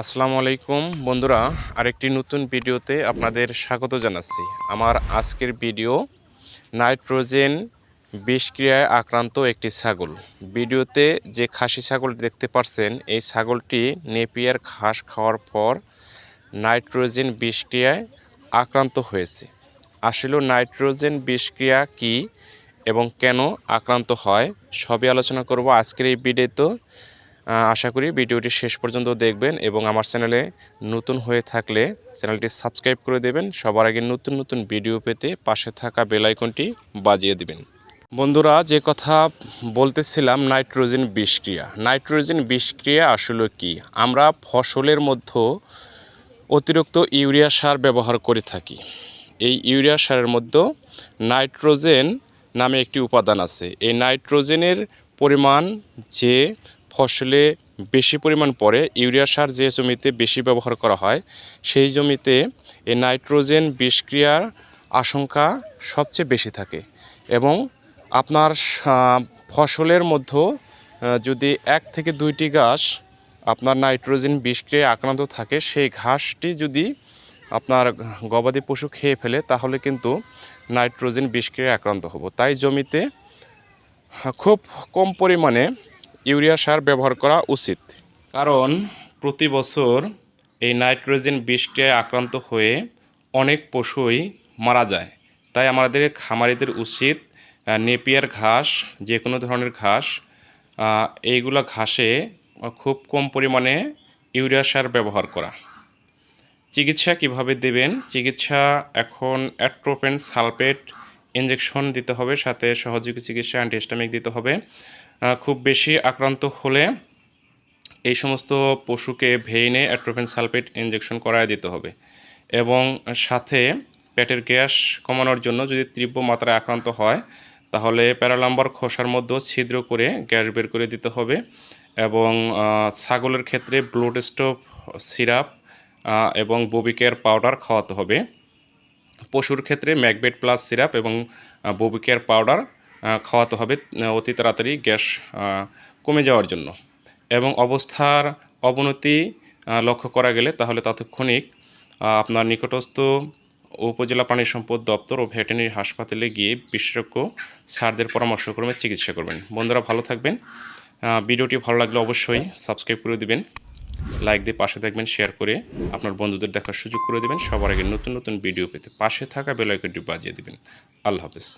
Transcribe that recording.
আসসালামু আলাইকুম। বন্ধুরা, আরেকটি নতুন ভিডিওতে আপনাদের স্বাগত জানাচ্ছি। আমার আজকের ভিডিও নাইট্রোজেন বিষক্রিয়ায় আক্রান্ত একটি ছাগল। ভিডিওতে যে খাসি ছাগল দেখতে পাচ্ছেন এই ছাগলটি নেপিয়ার ঘাস খাওয়ার পর নাইট্রোজেন বিষক্রিয়ায় আক্রান্ত হয়েছে। আসলে নাইট্রোজেন বিষক্রিয়া কি এবং কেন আক্রান্ত হয়, সবই আলোচনা করব আজকের এই ভিডিওতে। আশা করি ভিডিওটি শেষ পর্যন্ত দেখবেন এবং আমার চ্যানেলে নতুন হয়ে থাকলে চ্যানেলটি সাবস্ক্রাইব করে দেবেন। সবার আগে নতুন নতুন ভিডিও পেতে পাশে থাকা বেল আইকনটি বাজিয়ে দেবেন। বন্ধুরা, যে কথা বলতেছিলাম, নাইট্রোজেন বিষক্রিয়া। নাইট্রোজেন বিষক্রিয়া আসলে কি? আমরা ফসলের মধ্যে অতিরিক্ত ইউরিয়া সার ব্যবহার করে থাকি। এই ইউরিয়া সারের মধ্যে নাইট্রোজেন নামে একটি উপাদান আছে। এই নাইট্রোজেনের পরিমাণ যে ফসলে বেশি পরিমাণ পড়ে, ইউরিয়া সার যে জমিতে বেশি ব্যবহার করা হয়, সেই জমিতে এই নাইট্রোজেন বিষক্রিয়ার আশঙ্কা সবচেয়ে বেশি থাকে। এবং আপনার ফসলের মধ্যে যদি এক থেকে দুইটি গাছ আপনার নাইট্রোজেন বিষক্রিয়ায় আক্রান্ত থাকে, সেই ঘাসটি যদি আপনার গবাদি পশু খেয়ে ফেলে, তাহলে কিন্তু নাইট্রোজেন বিষক্রিয়ায় আক্রান্ত হব। তাই জমিতে খুব কম পরিমাণে ইউরিয়া সার ব্যবহার করা উচিত। কারণ প্রতি বছর এই নাইট্রোজেন বিষক্রিয়ায় আক্রান্ত হয়ে অনেক পশুই মারা যায়। তাই আমাদের খামারিদের উচিত নেপিয়ার ঘাস যে কোনো ধরনের ঘাস এইগুলো ঘাসে খুব কম পরিমাণে ইউরিয়া সার ব্যবহার করা। চিকিৎসা কীভাবে দেবেন? চিকিৎসা এখন অ্যাট্রোপেন সালফেট ইঞ্জেকশন দিতে হবে, সাথে সহযোগী চিকিৎসা অ্যান্টিহিস্টামিক দিতে হবে। খুব বেশি আক্রান্ত হলে এই সমস্ত পশুকে ভেইনে অ্যাট্রোপেন সালফেট ইঞ্জেকশন করায় দিতে হবে। এবং সাথে পেটের গ্যাস কমানোর জন্য যদি তীব্র মাত্রায় আক্রান্ত হয়, তাহলে প্যারালাম্বার খোসার মধ্যেও ছিদ্র করে গ্যাস বের করে দিতে হবে এবং ছাগলের ক্ষেত্রে ব্লড স্টোভ সিরাপ এবং ববিকেয়ার পাউডার খাওয়াতে হবে। পশুর ক্ষেত্রে ম্যাকবেট প্লাস সিরাপ এবং ববিকেয়ার পাউডার খাওয়াতে হবে অতি তাড়াতাড়ি গ্যাস কমে যাওয়ার জন্য। এবং অবস্থার অবনতি লক্ষ্য করা গেলে তাহলে তাৎক্ষণিক আপনার নিকটস্থ উপজেলা প্রাণী সম্পদ দপ্তর ও ভেটেরিনারি হাসপাতালে গিয়ে বিশেষজ্ঞ স্যারদের পরামর্শক্রমে চিকিৎসা করবেন। বন্ধুরা ভালো থাকবেন। ভিডিওটি ভালো লাগলে অবশ্যই সাবস্ক্রাইব করে দিবেন। লাইক দিয়ে পাশে থাকবেন শেয়ার করে আপনার বন্ধুদের দেখার সুযোগ করে দেবেন। সবার আগে নতুন নতুন ভিডিও পেতে পাশে থাকা বেলাইকনটি বাজিয়ে দেবেন। আল্লাহ হাফেজ।